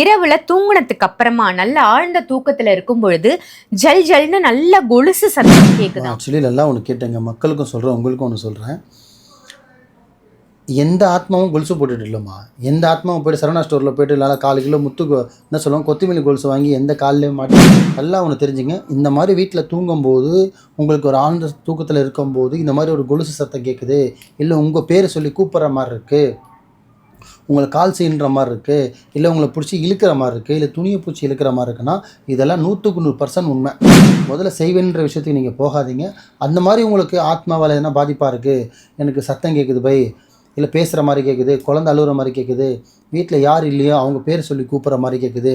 இரவுல தூங்கினத்துக்கு அப்புறமா நல்ல ஆழ்ந்த தூக்கத்துல இருக்கும் பொழுது ஜல் ஜல்னு நல்ல கொலுசு சத்தம் கேக்குதாம். ஆக்சுவலி நல்லா ஒன்று கேட்டேங்க. மக்களுக்கும் சொல்கிறேன் உங்களுக்கும் ஒன்று சொல்கிறேன் எந்த ஆத்மாவும் கொலுசு போட்டுட்டு இல்லைம்மா. எந்த ஆத்மாவும் போய்ட்டு சரவணா ஸ்டோரில் போயிட்டு இல்லை காலு கிலோ முத்து என்ன சொல்லுவோம் கொத்தமல்லி கொலுசு வாங்கி எந்த கால்லையும் மாட்டி நல்லா ஒன்று தெரிஞ்சுங்க. இந்த மாதிரி வீட்டில் தூங்கும்போது உங்களுக்கு ஒரு ஆழ்ந்த தூக்கத்தில் இருக்கும்போது இந்த மாதிரி ஒரு கொலுசு சத்தம் கேட்குது இல்லை உங்கள் பேரை சொல்லி கூப்பிட்ற மாதிரி இருக்குது உங்களை கால் செய்கின்ற மாதிரி இருக்குது இல்லை உங்களை பிடிச்சி இழுக்கிற மாதிரி இருக்குது இல்லை துணியை பிடிச்சி இழுக்கிற மாதிரி இருக்குன்னா இதெல்லாம் நூற்றுக்கு நூறு பர்சன்ட் உண்மை. முதல்ல செய்வேன்ற விஷயத்துக்கு நீங்கள் போகாதீங்க. அந்த மாதிரி உங்களுக்கு ஆத்மாவால் எதனா பாதிப்பாக இருக்குது எனக்கு சத்தம் கேட்குது பை. இல்லை பேசுகிற மாதிரி கேட்குது குழந்தை அழுகுற மாதிரி கேட்குது வீட்டில் யார் இல்லையோ அவங்க பேர் சொல்லி கூப்பிட்ற மாதிரி கேட்குது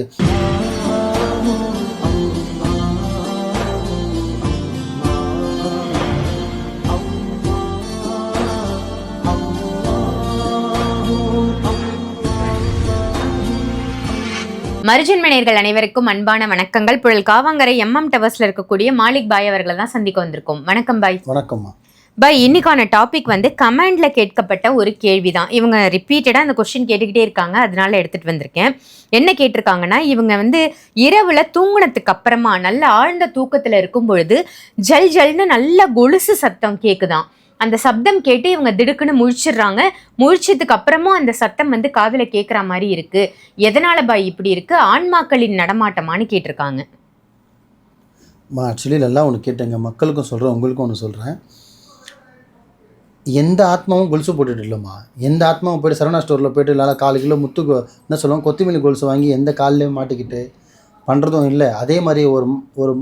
மருஜன்மணியர்கள் அனைவருக்கும் அன்பான வணக்கங்கள். புழல் காவாங்கரை எம்எம் டவர்ஸ்ல இருக்கக்கூடிய மாலிக் பாய் அவர்களை தான் சந்திக்க வந்திருக்கோம். வணக்கம் பாய். வணக்கம்மா. பாய் இன்னைக்கான டாபிக் வந்து கமெண்ட்ல கேட்கப்பட்ட ஒரு கேள்வி தான் இவங்க ரிப்பீட்டடா அந்த கொஸ்டின் கேட்டுக்கிட்டே இருக்காங்க. அதனால எடுத்துட்டு வந்திருக்கேன். என்ன கேட்டிருக்காங்கன்னா இவங்க வந்து இரவுல தூங்குனதுக்கு அப்புறமா நல்ல ஆழ்ந்த தூக்கத்துல இருக்கும் பொழுது ஜல் ஜல்னு நல்ல கொலுசு சத்தம் கேக்குதாம் அந்த சப்தம் கேட்டு இவங்க திடுக்குன்னு முழிச்சிடுறாங்க. முழிச்சதுக்கு அப்புறமும் அந்த சத்தம் வந்து காதில் கேட்குற மாதிரி இருக்கு. எதனால பாய் இப்படி இருக்கு? ஆன்மாக்களின் நடமாட்டமான்னு கேட்டிருக்காங்க. ஆக்சுவலி நல்லா ஒன்று கேட்டேங்க. மக்களுக்கும் சொல்கிறேன் உங்களுக்கும் ஒன்று சொல்கிறேன் எந்த ஆத்மாவும் கொலுசு போட்டுட்டு இல்லைம்மா. எந்த ஆத்மாவும் போய்ட்டு சரவணா ஸ்டோரில் போயிட்டு இல்லை காலு கிலோ முத்து என்ன சொல்லுவோம் கொத்தமல்லி கொலுசு வாங்கி எந்த காலிலையும் மாட்டிக்கிட்டு பண்ணுறதும் இல்லை. அதே மாதிரி ஒரு ஒரு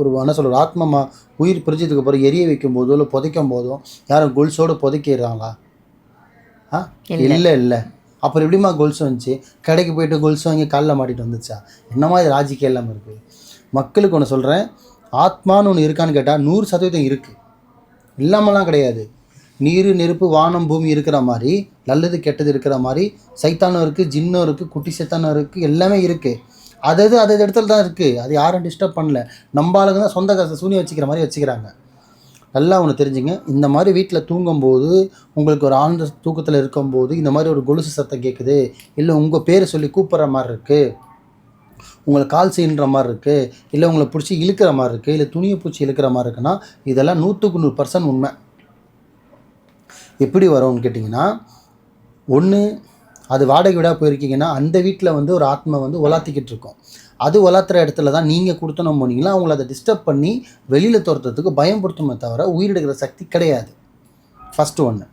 ஒரு என்ன சொல்கிற ஆத்மா உயிர் பிரிச்சதுக்கு அப்புறம் எரிய வைக்கும் போதோ இல்லை புதைக்கும் போதோ யாரும் கொலுசோடு புதைக்கிறாங்களா ஆ? இல்ல. இல்லை அப்புறம் எப்படிம்மா கொலுசு வந்துச்சு? கடைக்கு போயிட்டு கொலுசு வாங்கி காலில் மாட்டிட்டு வந்துச்சா? என்னமா இது லாஜிக்கே இல்லாமல் இருக்குது மக்களுக்கு ஒன்று சொல்கிறேன் ஆத்மான்னு ஒன்று இருக்கான்னு கேட்டால் நூறு சதவீதம் இருக்குது இல்லாமலாம் கிடையாது. நீர் நெருப்பு வானம் பூமி இருக்கிற மாதிரி நல்லது கெட்டது இருக்கிற மாதிரி சைத்தானம் இருக்குது ஜின்னும் இருக்குது குட்டி சைத்தானம் இருக்குது எல்லாமே இருக்குது அது அது அது இடத்துல தான் இருக்குது அது யாரும் டிஸ்டர்ப் பண்ணல. நம்ம ஆளுங்க தான் சொந்த காசை சூனி வச்சுக்கிற மாதிரி வச்சுக்கிறாங்க. நல்லா ஒன்று தெரிஞ்சுங்க. இந்த மாதிரி வீட்டில் தூங்கும்போது உங்களுக்கு ஒரு ஆழ்ந்த தூக்கத்தில் இருக்கும்போது இந்த மாதிரி ஒரு கொலுசு சத்தம் கேட்குது இல்லை உங்கள் பேரை சொல்லி கூப்பிட்ற மாதிரி இருக்குது உங்களை கால் செய்கின்ற மாதிரி இருக்குது இல்லை உங்களை பிடிச்சி இழுக்கிற மாதிரி இருக்குது இல்லை துணியை பிடிச்சி இழுக்கிற மாதிரி இருக்குன்னா இதெல்லாம் நூற்றுக்கு நூறு பர்சன்ட் உண்மை. எப்படி வரும்னு கேட்டிங்கன்னா ஒன்று அது வாடகை வீடாக போயிருக்கீங்கன்னா அந்த வீட்டில் வந்து ஒரு ஆத்மா வந்து உலாத்திக்கிட்டு இருக்கும். அது வளர்த்துற இடத்துல தான் நீங்கள் கொடுத்தணும் போனீங்களா அவங்கள அதை டிஸ்டர்ப் பண்ணி வெளியில் துரத்துறதுக்கு பயன்படுத்துமே தவிர உயிரிடுகிற சக்தி கிடையாது. ஃபஸ்ட்டு ஒன்று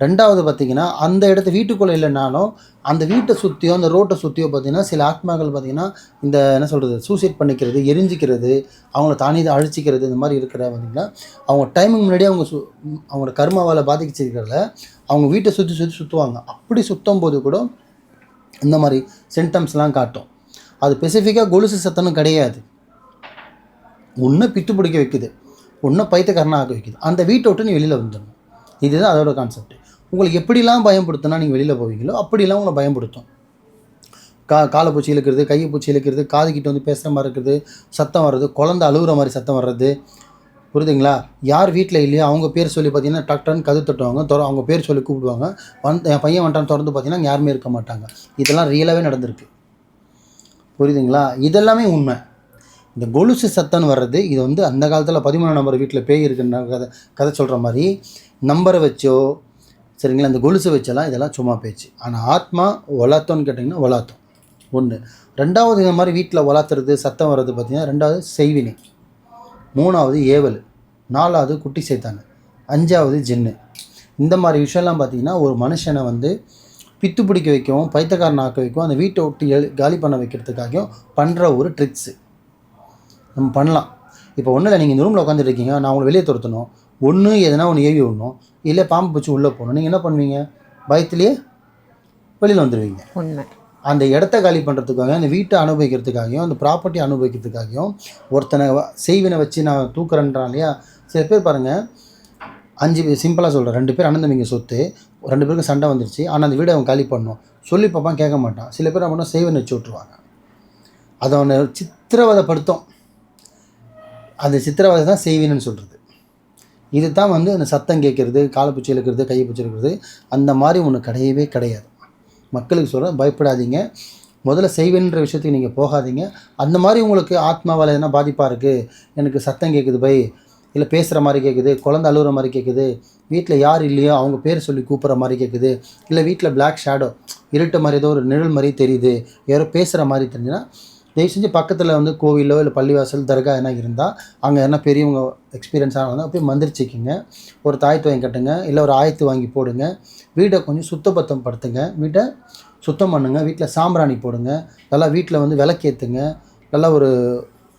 ரெண்டாவது பார்த்தீங்கன்னா அந்த இடத்து வீட்டுக்குள்ளே இல்லைனாலும் அந்த வீட்டை சுற்றியோ அந்த ரோட்டை சுற்றியோ பார்த்தீங்கன்னா சில ஆத்மாக்கள் பார்த்திங்கன்னா இந்த என்ன சொல்கிறது சூசைட் பண்ணிக்கிறது எரிஞ்சிக்கிறது அவங்கள தானே அழிச்சிக்கிறது இந்த மாதிரி இருக்கிற பார்த்தீங்கன்னா அவங்க டைமிங் முன்னாடியே அவங்க சு அவங்களோட கர்மாவால் பாதிச்சிருக்கிறத அவங்க வீட்டை சுற்றி சுற்றி சுற்றுவாங்க அப்படி சுற்றும் போது கூட இந்த மாதிரி சிம்டம்ஸ்லாம் காட்டும். அது ஸ்பெசிஃபிக்காக கொலுசு சத்தனும் கிடையாது. ஒன்று பித்து பிடிக்க வைக்குது. ஒன்று பைத்தியக்காரனாக ஆக்க வைக்குது. அந்த வீட்டை விட்டு நீ வெளியில் வந்துடணும். இதுதான் அதோட கான்செப்ட் உங்களுக்கு எப்படிலாம் பயன்படுத்தினா நீங்கள் வெளியில் போவீங்களோ அப்படிலாம் உங்களை பயன்படுத்தும். கா காலை பூச்சி இழுக்கிறது கையை பூச்சி இழுக்கிறது காது கிட்ட வந்து பேசுகிற மாதிரி இருக்கிறது சத்தம் வர்றது குழந்தை அழுகுற மாதிரி சத்தம் வர்றது. புரியுதுங்களா? யார் வீட்டில் இல்லையோ அவங்க பேர் சொல்லி பார்த்தீங்கன்னா டாக்டர்னு கது தட்டுவாங்க தொற அவங்க பேர் சொல்லி கூப்பிடுவாங்க. வந்து என் பையன் வந்துட்டான்னு திறந்து பார்த்தீங்கன்னா யாருமே இருக்க மாட்டாங்க. இதெல்லாம் ரியலாகவே நடந்திருக்கு. புரியுதுங்களா? இதெல்லாமே உண்மை. இந்த கொலுசு சத்தம்னு வர்றது இது வந்து அந்த காலத்தில் பதிமூணு நம்பர் வீட்டில் பேய் இருக்குன்ற கதை கதை சொல்கிற மாதிரி நம்பரை வச்சோ சரிங்களா? இந்த கொலுசு வச்செல்லாம் இதெல்லாம் சும்மா பேச்சு. ஆனால் ஆத்மா வளர்த்தோன்னு கேட்டிங்கன்னா வளர்த்தோம். ஒன்று ரெண்டாவது இந்த மாதிரி வீட்டில் வளர்த்துறது சத்தம் வர்றது பார்த்திங்கன்னா ரெண்டாவது செய்வினை. மூணாவது ஏவல். நாலாவது குட்டி சைத்தானு. அஞ்சாவது ஜின்னு. இந்த மாதிரி விஷயம்லாம் பார்த்திங்கன்னா ஒரு மனுஷனை வந்து பித்து பிடிக்க வைக்கவும் பைத்தக்காரன் ஆக்க வைக்கவும் அந்த வீட்டை விட்டு எழு காலி பண்ண வைக்கிறதுக்காகவும் பண்ணுற ஒரு ட்ரிக்ஸு. நம்ம பண்ணலாம். இப்போ ஒன்றும் இல்லை நீங்கள் இந்த ரூமில் உட்காந்துட்டு இருக்கீங்க நான் உங்களை வெளியே துரத்தணும். ஒன்று எதனா ஒன்று ஏவி விடணும். இல்லை பாம்பு பிடிச்சி உள்ளே போகணும். நீங்கள் என்ன பண்ணுவீங்க? பயத்துலேயே வெளியில் வந்துடுவீங்க உண்மை. அந்த இடத்த காலி பண்ணுறதுக்காக அந்த வீட்டை அனுபவிக்கிறதுக்காகவும் அந்த ப்ராப்பர்ட்டி அனுபவிக்கிறதுக்காகவும் ஒருத்தனை செய்வினை வச்சு நான் தூக்குறேன்றான் இல்லையா? சில பேர் பாருங்கள் அஞ்சு பேர் சிம்பிளாக சொல்கிறேன் ரெண்டு பேர் அண்ணன் தம்பிங்க சொத்து ரெண்டு பேருக்கு சண்டை வந்துருச்சு. ஆனால் அந்த வீடை அவன் காலி பண்ணணும். சொல்லி பார்ப்பான் கேட்க மாட்டான். சில பேர் பண்ணா செய்வனை வச்சு விட்ருவாங்க அதை அவனை சித்திரவதைப்படுத்தும். அந்த சித்திரவதை தான் செய்வினைன்னு சொல்கிறது இது தான் வந்து அந்த சத்தம் கேட்குறது காலைப்பூச்சி இழுக்கிறது கையை இருக்கிறது இழுக்கிறது அந்த மாதிரி ஒன்று கிடையவே கிடையாது. மக்களுக்கு சொல்கிறேன் பயப்படாதீங்க. முதல்ல செய்வேன்ற விஷயத்துக்கு நீங்கள் போகாதீங்க. அந்த மாதிரி உங்களுக்கு ஆத்மாவால் எதனா பாதிப்பாக இருக்குது எனக்கு சத்தம் கேட்குது பை. இல்லை பேசுகிற மாதிரி கேட்குது குழந்தை அழுகுற மாதிரி கேட்குது வீட்டில் யார் இல்லையோ அவங்க பேர் சொல்லி கூப்பிட்ற மாதிரி கேட்குது இல்லை வீட்டில் பிளாக் ஷேடோ இருட்ட மாதிரி ஏதோ ஒரு நிழல் மாதிரி தெரியுது. யாரோ பேசுகிற மாதிரி தெரிஞ்சுன்னா தயவு செஞ்சு பக்கத்தில் வந்து கோவிலோ இல்லை பள்ளிவாசல் தர்கா எதனா இருந்தால் அங்கே என்ன பெரியவங்க எக்ஸ்பீரியன்ஸ் ஆனவங்க போய் மந்திரிச்சிக்கிங்க ஒரு தாயத்து வாங்கி கட்டுங்க இல்லை ஒரு ஆயத்து வாங்கி போடுங்க. வீடை கொஞ்சம் சுத்தபத்தம் படுத்துங்க வீட்டை சுத்தம் பண்ணுங்க. வீட்டில் சாம்பிராணி போடுங்க. நல்லா வீட்டில் வந்து விளக்கேற்றுங்க நல்லா ஒரு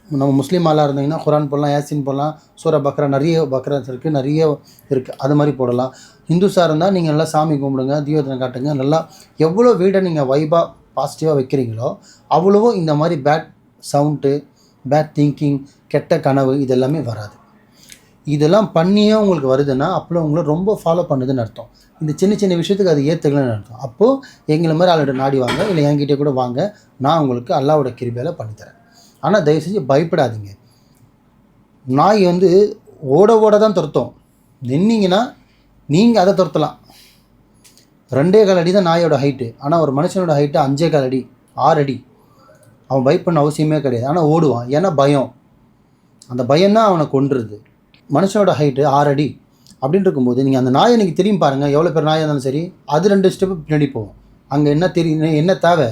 நம்ம முஸ்லீம் ஆளாக இருந்தீங்கன்னா குரான் போடலாம் யாசின் போடலாம் சூரா பக்ரா நிறைய பக்ராஸ் இருக்குது நிறைய இருக்குது அது மாதிரி போடலாம். ஹிந்துஸாக இருந்தால் நீங்கள் நல்லா சாமி கும்பிடுங்க தீபத்தினை காட்டுங்க நல்லா எவ்வளோ வீடை நீங்கள் வைபாக பாசிட்டிவாக வைக்கிறீங்களோ அவ்வளவோ இந்த மாதிரி பேட் சவுண்டு பேட் திங்கிங் கெட்ட கனவு இதெல்லாமே வராது. இதெல்லாம் பண்ணியே உங்களுக்கு வருதுன்னா அப்போ உங்களை ரொம்ப ஃபாலோ பண்ணுதுன்னு அர்த்தம். இந்த சின்ன சின்ன விஷயத்துக்கு அது ஏற்றுக்கலன்னு அர்த்தம். அப்போது எங்களை மாதிரி ஆளோட நாடி வாங்க இல்லை என்கிட்ட கூட வாங்க நான் உங்களுக்கு அல்லாவோட கிருபியால் பண்ணித்தரேன். ஆனால் தயவு செஞ்சு பயப்படாதீங்க. நாய் வந்து ஓட ஓட தான் துரத்தும். நின்னீங்கன்னா நீங்கள் அதை துரத்தலாம். ரெண்டே கால் அடி தான் நாயோட ஹைட்டு ஆனால் ஒரு மனுஷனோட ஹைட்டு அஞ்சே கால் அடி ஆறு அடி. அவன் பயப்படணும் அவசியமே கிடையாது. ஆனால் ஓடுவான். ஏன்னா பயம். அந்த பயம்தான் அவனை கொன்றுது. மனுஷனோட ஹைட்டு ஆறு அடி. அப்படின்னு இருக்கும்போது நீங்கள் அந்த நாயை நீங்கள் திரும்பி பாருங்கள் எவ்வளோ பேர் நாயாக இருந்தாலும் சரி அது ரெண்டு ஸ்டெப்பு பின்னாடி போகும். அங்கே என்ன தெரியும் என்ன தேவை?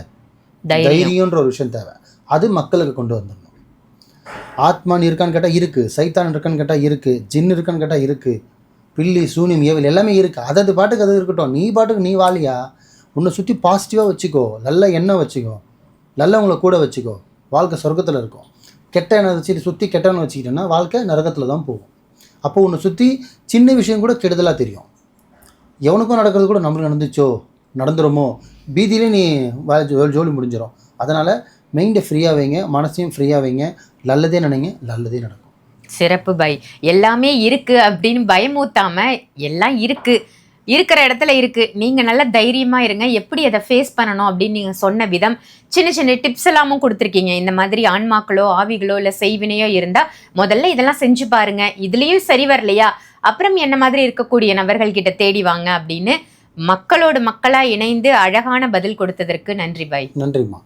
தைரியம். தைரியன்ற ஒரு விஷயம் தேவை. அது மக்களுக்கு கொண்டு வந்துடணும். ஆத்மான் இருக்கான்னு கேட்டால் இருக்குது சைத்தான் இருக்கான்னு கேட்டால் இருக்குது ஜின் இருக்கான்னு கேட்டால் இருக்குது பில்லி சூனியம் ஏவல் எல்லாமே இருக்குது அது அது பாட்டுக்கு அது இருக்கட்டும். நீ பாட்டுக்கு நீ வாலியா உன்னை சுற்றி பாசிட்டிவாக வச்சுக்கோ. நல்ல எண்ணம் வச்சுக்கோ. நல்லவங்களை கூட வச்சுக்கோ. வாழ்க்கை சொர்க்கத்தில் இருக்கும். கெட்ட எண்ணம் வச்சு சுற்றி கெட்ட வச்சுக்கிட்டோன்னா வாழ்க்கை நரகத்தில் தான் போகும். அப்போ உன்னை சுற்றி சின்ன விஷயம் கூட கெடுதலாக தெரியும். எவனுக்கும் நடக்கிறது கூட நம்மளுக்கு நடந்துச்சோ? நடந்துருமோ? பீதியிலே நீ ஜோ- ஜோலி முடிஞ்சிடும் அதனால் மைண்டை ஃப்ரீயாக வைங்க மனசையும் ஃப்ரீயாக வைங்க. நல்லதே நினைங்க நல்லதே நடக்கும். சிறப்பு பை. எல்லாமே இருக்கு அப்படின்னு பயமூத்தாம எல்லாம் இருக்கு. இருக்கிற இடத்துல இருக்கு. நீங்க நல்ல தைரியமா இருங்க. எப்படி அதை ஃபேஸ் பண்ணணும் அப்படின்னு நீங்க சொன்ன விதம் சின்ன சின்ன டிப்ஸ் எல்லாமும் கொடுத்துருக்கீங்க. இந்த மாதிரி ஆன்மாக்களோ ஆவிகளோ இல்ல செய்வினையோ இருந்தா முதல்ல இதெல்லாம் செஞ்சு பாருங்க. இதுலயும் சரி வரலையா? அப்புறம் என்ன மாதிரி இருக்கக்கூடிய நபர்கள் கிட்ட தேடி வாங்க அப்படின்னு மக்களோடு மக்களா இணைந்து அழகான பதில் கொடுத்ததற்கு நன்றி பை. நன்றிம்மா.